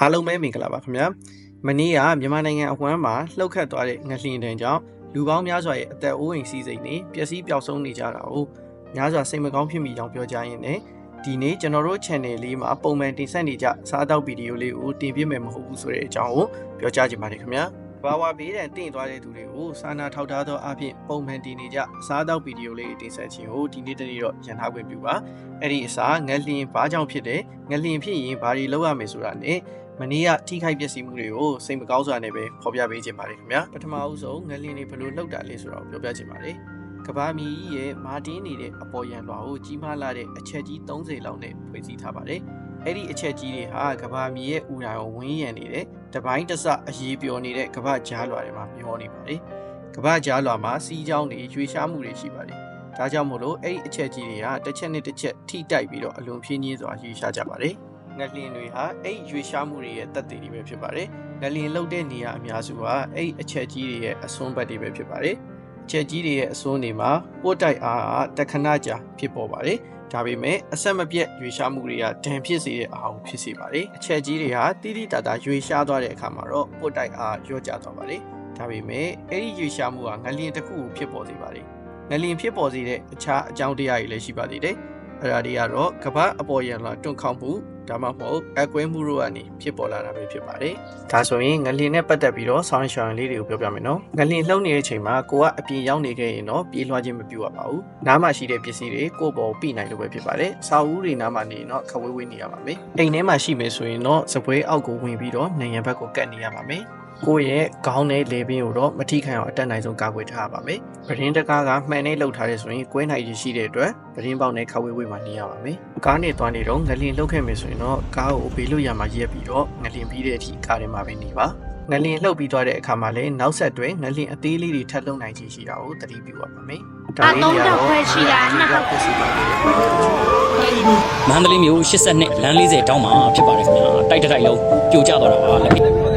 အားလုံးပဲမင်္ဂလာပါခင်ဗျာမနေ့ကမြန်မာနိုင်ငံအဝမ်းမှာလှုပ်ခတ်သွားတဲ့ငလျင်တန်းကြောင့်လူပေါင်းများစွာရဲ့အသက်အိုးအိမ်စီးစိမ်တွေပျက်စီးပျောက်ဆုံးနေကြတာကိုများစွာစိတ်မကောင်းဖြစ်မိကြောင်းပြောကြားရင်းနဲ့ဒီနေ့ကျွန်တော်တို့ channel လေးမှာပုံမှန်တင်ဆက်နေကြစားအသောက်ဗီဒီယိုလေးကိုတင်ပြမယ်မဟုတ်ဘူးဆိုတဲ့အကြောင်းကိုပြောကြားချင်ပါတယ်ခင်ဗျာ ဘာဝဘေးဒဏ်တင့်သွားတဲ့သူတွေကိုစာနာထောက်ထားသောအဖြစ်ပုံမှန်တင်နေကြစားအသောက်ဗီဒီယိုလေးတင်ဆက်ခြင်းကိုဒီနေ့တနေ့တော့ရန်ထားခွင့်ပြုပါအဲ့ဒီအစားငလျင်ဘာကြောင့်ဖြစ်တယ်ငလျင်ဖြစ်ရင်ဘာတွေလုပ်ရမယ်ဆိုတာနဲ့မနေ့ကထိခိုက်ပျက်စီးမှုတွေကိုစိတ်မကောင်းစွာနဲ့ပဲဖော်ပြပေးခြင်းပါတယ်ခင်ဗျာပထမအဦးဆုံးငလျင်တွေဘယ်လိုလှုပ်တာလဲဆိုတော့ပြောပြခြင်းပါတယ်ကဘာမီကြီးရဲ့မာတင်းနေတဲ့အပေါ်ယံလွှာကိုကြီးမားလာတဲ့အချက်ကြီး30လောက်နဲ့ဖွဲ့စည်းထားပါတယ်အဲ့ဒီအချက်ကြီးတွေဟာကဘာမီရဲ့ဥရာကိုဝင်းရံနေတဲ့ တပိုင်းတစအရေးပျော်နေတဲ့ကဘာကြားလွှာတွေမှာမျောနေပါတယ်ကဘာကြားလွှာမှာစီးကြောင်းတွေရွေရှားမှုတွေရှိပါတယ်ဒါကြောင့်မို့လို့အဲ့ဒီအချက်ကြီးတွေကတစ်ချက်နဲ့တစ်ချက်ထိတိုက်ပြီးတော့အလွန်ဖြင်းညင်းစွာရွေရှားကြပါတယ်ငလျင်တွေဟာအဲ့ရွေရှားမှုတွေရဲ့တက်တည်တွေပဲဖြစ်ပါတယ်။ငလျင်လှုပ်တဲ့နေရာအများစုဟာအဲ့အချက်ကြီးတွေရဲ့အစွန်းဘက်တွေပဲဖြစ်ပါတယ်။အချက်ကြီးတွေရဲ့အစွန်းတွေမှာပို့တိုက်အားဟာတခဏကြာဖြစ်ပေါ်ပါတယ်။ ဒါပေမဲ့အဆက်မပြတ်ရွေရှားမှုတွေကဒဏ်ဖြစ်စေတဲ့အာရုံဖြစ်စေပါတယ်။အချက်ကြီးတွေဟာတိတိတတ်တာရွေရှားသွားတဲ့အခါမှာတော့ပို့တိုက်အားလျော့ကျသွားပါတယ်။ဒါပေမဲ့အဲ့ဒီရွေရှားမှုကငလျင်တစ်ခုကိုဖြစ်ပေါ်စေပါတယ်။ငလျင်ဖြစ်ပေါ်စေတဲ့အခြားအကြောင်းတရားတွေလည်းရှိပါသေးတယ်။အဲ့ဒါတွေကတော့ကမ္ဘာအပေါ်ယံလာတွန့်ခေါက်မှု ဒါမှမဟုတ်အကွဲမှုတို့ကနေဖြစ်ပေါ်လာတာပဲဖြစ်ပါတယ်။ဒါဆိုရင်ငလျင်နဲ့ပတ်သက်ပြီးတော့ဆောင်းရှောင်းလေးတွေကိုပြောပြမယ်နော်။ငလျင်လှုပ်နေတဲ့အချိန်မှာကိုကအပြင်ရောက်နေခဲ့ရင်တော့ပြေးလွှားခြင်းမပြုရပါဘူး။နားမှာရှိတဲ့ပစ္စည်းတွေကိုယ့်ဘောပြနိုင်လို့ပဲဖြစ်ပါတယ်။စာအုပ်တွေနားမှာနေရင်တော့ခဝေးဝေးနေရပါမယ်။အိမ်ထဲမှာရှိမယ်ဆိုရင်တော့စပွဲအောက်ကိုဝင်ပြီးတော့နေရန်ဘက်ကိုကတ်နေရပါမယ်။ ကိုယ့်ရဲ့ခေါင်းနဲ့လေပင်ကိုတော့မထိခိုက်အောင်အတက်နိုင်ဆုံးကာကွယ်ထားရပါမယ်။ပရင်းတကားကမှန်နဲ့လှုပ်ထားတဲ့ဆိုရင်ကွဲနိုင်ရရှိတဲ့အတွက်ပရင်းပေါက်နဲ့ခဝေးဝေးမှာနေရပါမယ်။ကားနဲ့သွားနေတော့ငလျင်လှုပ်ခဲ့မယ်ဆိုရင်တော့ကားကိုဘေးလွတ်ရမှာရက်ပြီးတော့ငလျင်ပြီးတဲ့အထိကားထဲမှာပဲနေပါ။ငလျင်လှုပ်ပြီးသွားတဲ့အခါမှာလည်းနောက်ဆက်တွဲငလျင်အသေးလေးတွေထပ်လုံနိုင်ချေရှိတာကိုသတိပြုရပါမယ်။ဒါလေးတွေကတော့ဖြစ်စီပါလိမ့်မယ်။မန္တလေးမြို့82လမ်း40တောင်းမှာဖြစ်ပါတယ်ခင်ဗျာတိုက်တစ်တိုက်လုံးပြိုကျသွားတာပါလက်